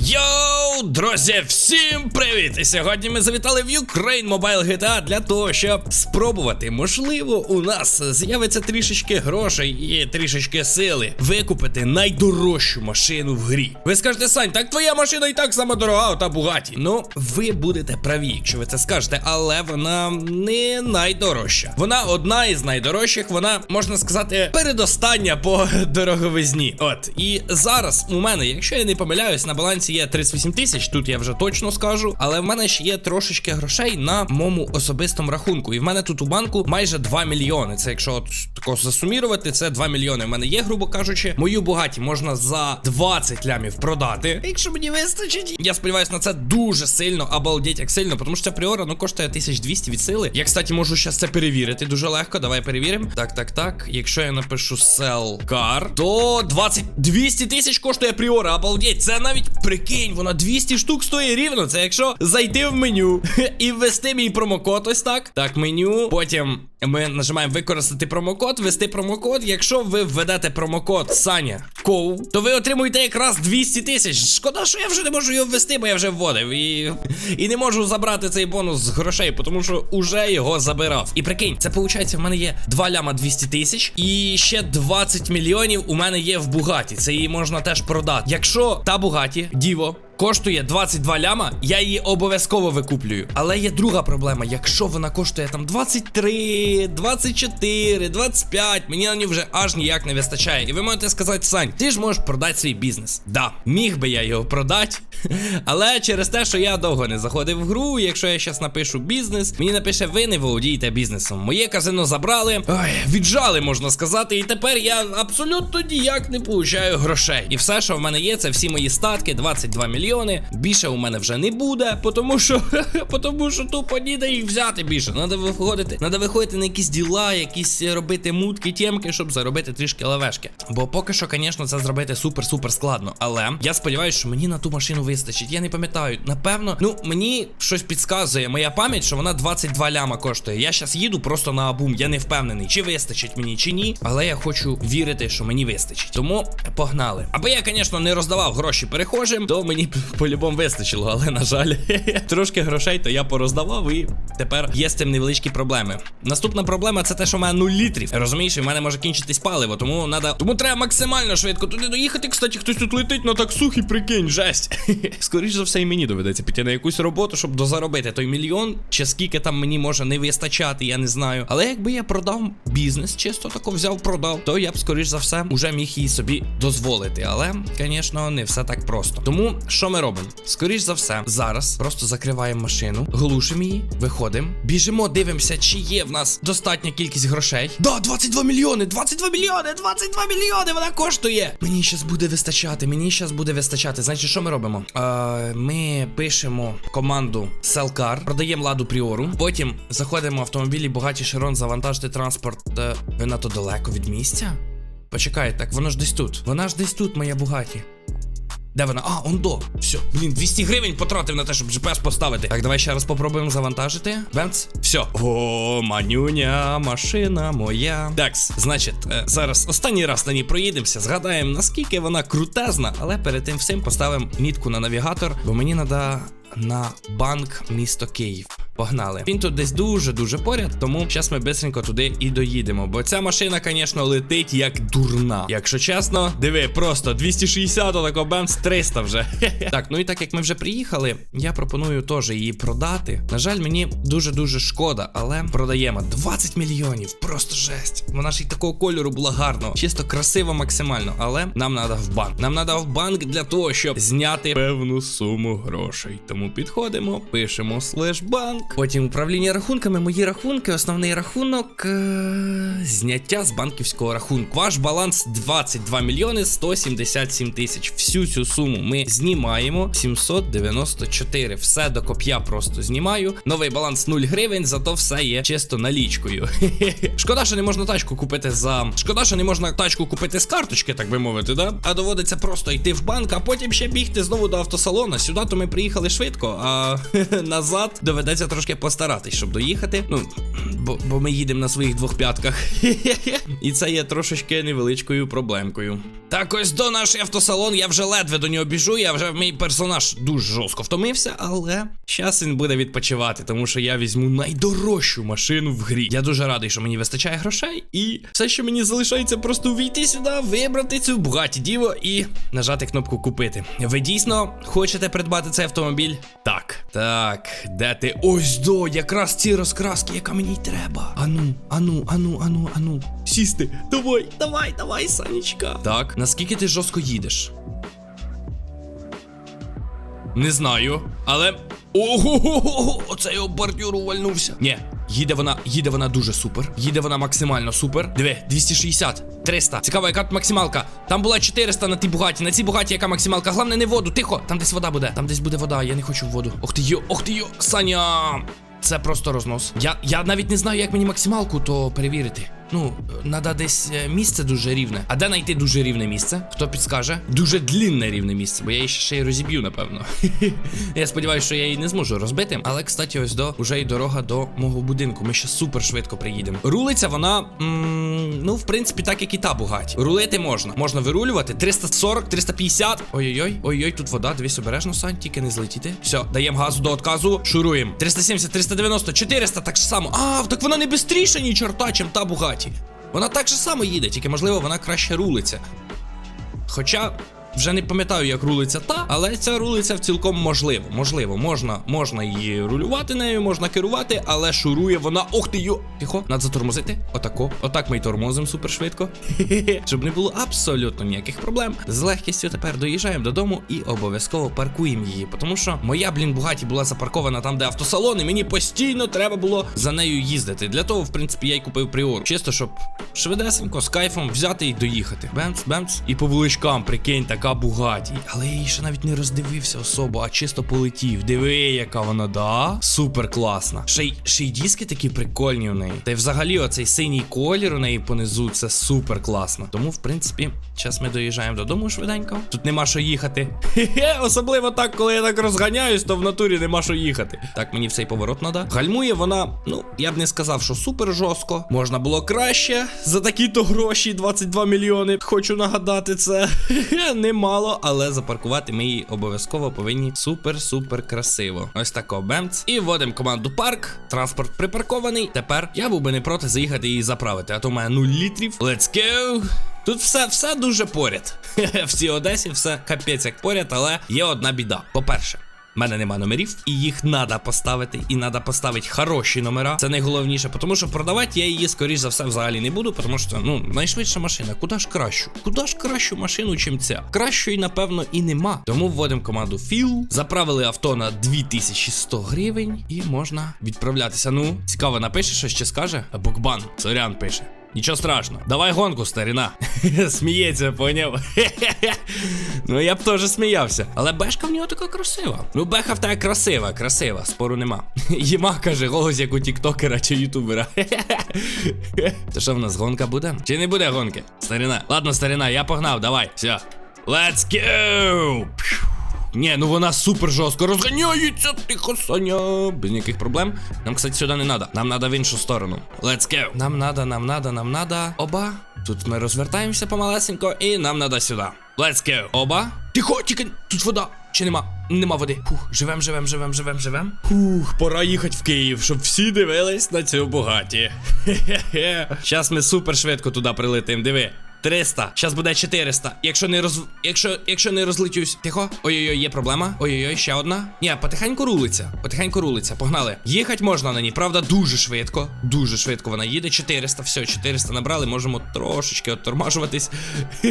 Yo! Йоу, друзі, всім привіт! І сьогодні ми завітали в Ukraine Mobile GTA для того, щоб спробувати. Можливо, у нас з'явиться трішечки грошей і трішечки сили викупити найдорожчу машину в грі. Ви скажете, Сань, так твоя машина і так сама дорога, та Бугаті. Ну, ви будете праві, якщо ви це скажете, але вона не найдорожча. Вона одна із найдорожчих, вона можна сказати передостання по дороговизні. От і зараз у мене, якщо я не помиляюсь, на балансі є 38 тисяч. Тут я вже точно скажу. Але в мене ще є трошечки грошей на моєму особистому рахунку. І в мене тут у банку майже 2 мільйони. Це якщо от тако засумірувати, це 2 мільйони. В мене є, грубо кажучи, мою бугаті можна за 20 лямів продати. Якщо мені вистачить, я сподіваюся на це дуже сильно, обалдеть як сильно, тому що ця пріора ну коштує 1200 від сили. Я, кстати, можу зараз це перевірити дуже легко. Давай перевіримо. Так, так, так. Якщо я напишу sell car, то 20 200 тисяч коштує пріора. Обалдеть, це навіть прикинь, вона 200 штук стоїть рівно. Це якщо зайти в меню і ввести мій промокод, ось так. Так, меню. Потім ми нажимаємо використати промокод, ввести промокод. Якщо ви введете промокод Саня Коу, то ви отримуєте якраз 200 тисяч. Шкода, що я вже не можу його ввести, бо я вже вводив. І і не можу забрати цей бонус з грошей, тому що уже його забирав. І прикинь, це виходить, в мене є 2 ляма 200 тисяч, і ще 20 мільйонів у мене є в Бугаті. Це її можна теж продати. Якщо та Бугаті, Діво. Коштує 22 ляма, я її обов'язково викуплюю. Але є друга проблема. Якщо вона коштує там 23, 24, 25, мені на ній вже аж ніяк не вистачає. І ви можете сказати, Сань, ти ж можеш продати свій бізнес. Да, міг би я його продати. Але через те, що я довго не заходив в гру, якщо я зараз напишу бізнес, мені напише, ви не володієте бізнесом. Моє казино забрали, ой, віджали, можна сказати, і тепер я абсолютно ніяк не получаю грошей. І все, що в мене є, це всі мої статки, 22 мільйони. Більше у мене вже не буде, тому що тому що тупо ніде їх взяти більше. Надо виходити, надо виходити на якісь діла, якісь робити мутки, тємки, щоб заробити трішки лавешки. Бо поки що, звісно, це зробити супер-супер складно. Але я сподіваюся, що мені на ту машину вистачить. Я не пам'ятаю. Напевно, ну мені щось підказує моя пам'ять, що вона 22 ляма коштує. Я зараз їду просто на абум. Я не впевнений, чи вистачить мені, чи ні. Але я хочу вірити, що мені вистачить. Тому погнали. Аби я, звісно, не роздавав гроші перехожим, то мені по-любому вистачило. Але на жаль, трошки грошей, то я пороздавав, і тепер є з цим невеличкі проблеми. Наступна проблема це те, що в мене 0 літрів. Розумієш, і в мене може кінчитись паливо, тому надо. Тому треба максимально швидко туди доїхати. Кстати, хтось тут летить на таксухі, прикинь, жесть. Скоріше за все, і мені доведеться піти на якусь роботу, щоб дозаробити той мільйон, чи скільки там мені може не вистачати, я не знаю. Але якби я продав бізнес, чисто тако взяв, продав, то я б, скоріш за все, уже міг її собі дозволити. Але, звісно, не все так просто. Тому що ми робимо? Скоріш за все, зараз просто закриваємо машину, глушимо її, виходимо, біжимо, дивимося, чи є в нас достатня кількість грошей. Да, 22 мільйони! 22 мільйони! 22 мільйони! Вона коштує! Мені щас буде вистачати, мені щас буде вистачати. Значить, що ми робимо? Е, ми пишемо команду Селкар, продаємо ладу Пріору. Потім заходимо в автомобілі Богаті Широн, завантажити транспорт. Ви надто далеко від місця? Почекай, так воно ж десь тут. Вона ж десь тут, моя Бугаті. Де вона? А, он до. Все. Блін, 200 гривень потратив на те, щоб GPS поставити. Так, давай ще раз попробуємо завантажити. Бенц. Все. О, манюня, машина моя. Так, значить, е, зараз останній раз на ній проїдемося, згадаємо, наскільки вона крутезна, але перед тим всім поставимо мітку на навігатор, бо мені треба на банк місто Київ. Погнали. Він тут десь дуже-дуже поряд, тому зараз ми бистренько туди і доїдемо. Бо ця машина, звісно, летить як дурна. Якщо чесно, диви, просто 260, отако бемс 300 вже. так, ну і так як ми вже приїхали, я пропоную теж її продати. На жаль, мені дуже-дуже шкода, але продаємо 20 мільйонів. Просто жесть. Вона ж і такого кольору була гарного. Чисто красиво максимально. Але нам треба в банк. Нам треба в банк для того, щоб зняти певну суму грошей. Тому підходимо, пишемо слеш банк. Потім управління рахунками, мої рахунки, основний рахунок е зняття з банківського рахунку. Ваш баланс 22 мільйони 177 тисяч. Всю цю суму ми знімаємо 794. Все до коп'я просто знімаю. Новий баланс 0 гривень, зато все є чисто налічкою. Шкода, що не можна тачку купити за. Шкода, що не можна тачку купити з карточки, так би мовити, да? А доводиться просто йти в банк, а потім ще бігти знову до автосалона. Сюди то ми приїхали швидко, а назад доведеться трошки постаратись, щоб доїхати. Ну, бо, бо ми їдемо на своїх двох п'ятках. І це є трошечки невеличкою проблемкою. Так, ось до наш автосалон, я вже ледве до нього біжу, я вже мій персонаж дуже жорстко втомився, але зараз він буде відпочивати, тому що я візьму найдорожчу машину в грі. Я дуже радий, що мені вистачає грошей, і все, що мені залишається, просто увійти сюди, вибрати цю Bugatti Divo і нажати кнопку купити. Ви дійсно хочете придбати цей автомобіль? Так. Так, де ти? Ось до, якраз ці розкраски, яка мені й треба. Ану, ану, ану, ану, ану. Сісти. Давай, давай, давай, Санечка. Так, наскільки ти жорстко їдеш? Не знаю, але. Ого, оце його бордюр увальнувся. Ні, їде вона, їде вона дуже супер. Їде вона максимально супер. Диви, 260, 300. Цікаво, яка максималка. Там була 400 на тій бугаті. На цій бугаті яка максималка? Головне, не воду. Тихо, там десь вода буде. Там десь буде вода. Я не хочу в воду. Ох ти йо, ох ти йо, Саня. Це просто рознос. Я, я навіть не знаю, як мені максималку то перевірити. Ну, треба десь е, місце дуже рівне. А де знайти дуже рівне місце? Хто підскаже? Дуже длінне рівне місце, бо я її ще, й розіб'ю, напевно. я сподіваюся, що я її не зможу розбити. Але, кстати, ось до уже й дорога до мого будинку. Ми ще супер швидко приїдемо. Рулиться вона, м, ну, в принципі, так як і та бугаті. Рулити можна. Можна вирулювати 340, 350. Ой-ой-ой, ой-ой, тут вода. Дивись обережно, Сань, тільки не злетіти. Все, даємо газу до отказу. Шуруємо. 370, 390, 400, так само. А, так вона не бистріша, ні чорта, чим та бугаті. Вона так же само їде, тільки можливо вона краще рулиться. Хоча вже не пам'ятаю, як рулиться та, але ця рулиться цілком можливо. Можливо, можна можна її рулювати нею, можна керувати, але шурує вона. Ох ти йо! Тихо, надо затормозити. Отако. Отак ми й тормозимо супер швидко. Щоб не було абсолютно ніяких проблем. З легкістю тепер доїжджаємо додому і обов'язково паркуємо її. Тому що моя, блін, бугаті була запаркована там, де автосалон, і мені постійно треба було за нею їздити. Для того, в принципі, я й купив приору. Чисто, щоб швидесенько з кайфом взяти і доїхати. Бемц, бемц. І по вуличкам, прикинь, така бугаті. Але я її ще навіть не роздивився особо, а чисто полетів. Диви, яка вона, да? Супер класна. Ще й ще й диски такі прикольні у неї. Та й взагалі оцей синій колір у неї понизу, це супер класно. Тому, в принципі, зараз ми доїжджаємо додому швиденько. Тут нема що їхати. Хе-хе, особливо так, коли я так розганяюсь, то в натурі нема що їхати. Так, мені цей поворот надо. Гальмує вона, ну, я б не сказав, що супер жорстко. Можна було краще. За такі-то гроші 22 мільйони. Хочу нагадати це. Хе-хе, Немало, але запаркувати ми її обов'язково повинні супер-супер красиво. Ось тако бемц. І вводимо команду парк. Транспорт припаркований. Тепер я був би не проти заїхати і заправити. А то має 0 літрів. Let's go! Тут все все дуже поряд. В цій Одесі все капець як поряд, але є одна біда. По-перше, в мене нема номерів, і їх треба поставити. І треба поставити хороші номера. Це найголовніше, тому що продавати я її, скоріш за все, взагалі не буду, тому що ну найшвидша машина. Куди ж кращу? Куди ж кращу машину, чим ця? Кращої, напевно, і нема. Тому вводимо команду FIL, заправили авто на 2100 гривень, і можна відправлятися. Ну, цікаво, напише щось чи скаже? Букбан, Сорян пише. Нічого страшного. Давай гонку, старина. Сміється, поняв? ну я б теж сміявся. Але бешка в нього така красива. Ну, беха в тебе красива, красива, спору нема. Єма каже, голос як у тіктокера чи ютубера. То що в нас гонка буде? Чи не буде гонки? Старина. Ладно, старина, я погнав, давай. Все. Let's go! Ні, ну вона супер жорстко розганяється, тихо, Саня. Без ніяких проблем. Нам, кстати, сюди не треба. Нам треба в іншу сторону. Let's go. Нам надо, нам надо, нам надо. Оба. Тут ми розвертаємося помалесенько, і нам надо сюди. Let's go. Оба. Тихо, тільки тут вода. Чи нема? Нема води. Фух, живем, живем, живем, живем, живем. Фух, пора їхати в Київ, щоб всі дивились на цю бугаті. Хе-хе-хе. Зараз ми супер швидко туди прилетим. Диви. 300, зараз буде 400. Якщо не роз... Якщо якщо не розлетюсь. Тихо. Ой-ой-ой, є проблема. Ой-ой-ой, ще одна. Ні, потихеньку рулиться. Потихеньку рулиться. Погнали. Їхати можна на ній, правда, дуже швидко. Дуже швидко вона їде. 400, все, 400 набрали. Можемо трошечки оттормажуватись.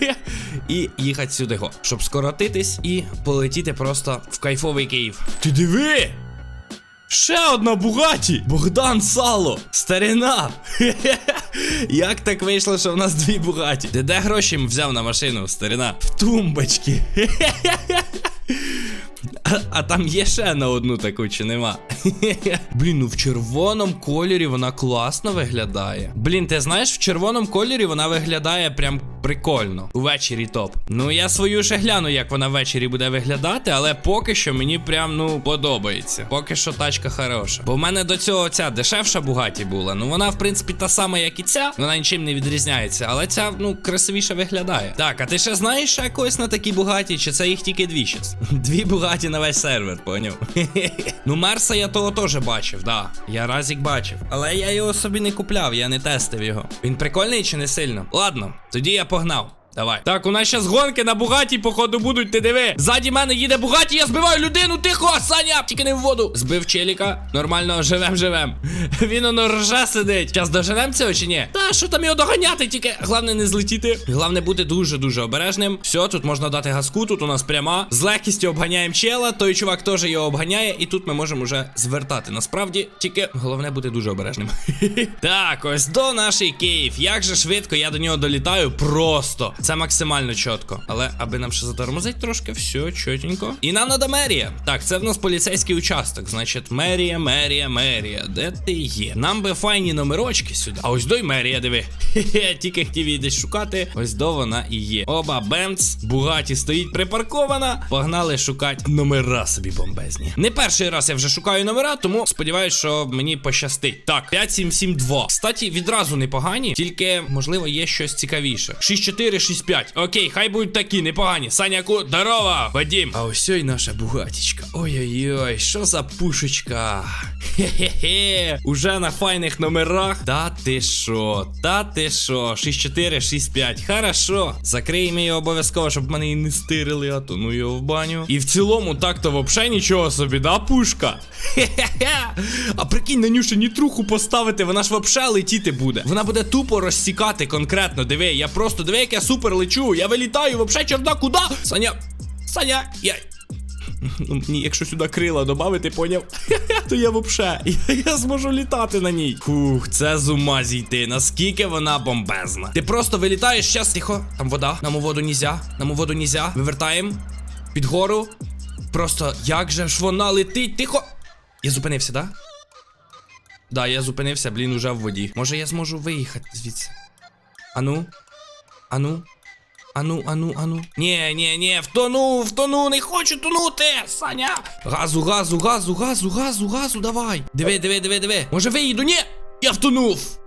і їхати сюди, го. Щоб скоротитись і полетіти просто в кайфовий Київ. Ти диви! Ще одна Бугаті! Богдан Сало! Старина! Як так вийшло, що в нас дві Бугаті? Ти де гроші взяв на машину, старина? В тумбочки. А, там є ще на одну таку, чи нема? Блін, ну в червоному кольорі вона класно виглядає. Блін, ти знаєш, в червоному кольорі вона виглядає прям Прикольно. Увечері топ. Ну я свою ще гляну, як вона ввечері буде виглядати, але поки що мені прям ну подобається. Поки що тачка хороша. Бо в мене до цього ця дешевша Бугаті була. Ну вона, в принципі, та сама, як і ця. Вона нічим не відрізняється, але ця ну красивіше виглядає. Так, а ти ще знаєш якось на такій Бугаті, чи це їх тільки дві щас? Дві Бугаті на весь сервер, поняв? ну, Мерса я того теж бачив, да. Я разік бачив. Але я його собі не купляв, я не тестив його. Він прикольний чи не сильно? Ладно, тоді я погнав. Давай. Так, у нас зараз гонки на Бугаті, походу, будуть, ти диви. Ззаді мене їде Бугаті, я збиваю людину, тихо, Саня! Тільки не в воду. Збив челіка. Нормально, живем, живем. Він воно рже сидить. Зараз доженем цього чи ні? Та що там його доганяти? Тільки головне не злетіти. Головне бути дуже-дуже обережним. Все, тут можна дати газку, тут у нас пряма. З легкістю обганяємо чела. Той чувак теж його обганяє, і тут ми можемо вже звертати. Насправді, тільки головне бути дуже обережним. так, ось до нашої Київ. Як же швидко я до нього долітаю, просто. Це максимально чітко. Але аби нам ще затормозить трошки, все чотенько. І нам надо мерія. Так, це в нас поліцейський участок. Значить, мерія, мерія, мерія. Де ти є? Нам би файні номерочки сюди. А ось до й мерія, диви. Хе-хе, тільки хотів її десь шукати. Ось до вона і є. Оба Бенц, Бугаті стоїть припаркована. Погнали шукати номера собі бомбезні. Не перший раз я вже шукаю номера, тому сподіваюсь, що мені пощастить. Так, 5772. Кстати, відразу непогані, тільки, можливо, є щось цікавіше. 6465. Окей, хай будуть такі, непогані. Саняку, здорова, Вадім. А ось і наша бугатічка. Ой-ой-ой, що за пушечка? Хе-хе-хе. Уже на файних номерах. Та ти що? Та ти що? 6465. Хорошо. Закриємо її обов'язково, щоб мене і не стирили, а то ну його в баню. І в цілому, так-то вообще нічого собі, да, пушка? Хе-хе-хе. А прикинь, на ню ще нітруху поставити, вона ж вообще летіти буде. Вона буде тупо розсікати конкретно. Диви, я просто диви, як я супер лечу. Я вилітаю, вообще чорда, куди? Саня. Саня, я. Ну, мені, якщо сюди крила додати, поняв, то я вообще, я, я зможу літати на ній. Фух, це з ума зійти. Наскільки вона бомбезна. Ти просто вилітаєш щас, тихо. Там вода, нам у воду нізя, нам у воду нізя. Вивертаємо. Під гору. Просто як же ж вона летить, тихо. Я зупинився, да? Да, я зупинився, блін, уже в воді. Може я зможу виїхати звідси. Ану? Ану? Ану, ану, ану. Ні, ні, ні, втону, втону, не хочу тонути, Саня. Газу, газу, газу, газу, газу, газу, давай. Диви, диви, диви, диви. Може виїду? Ні! Я втонув.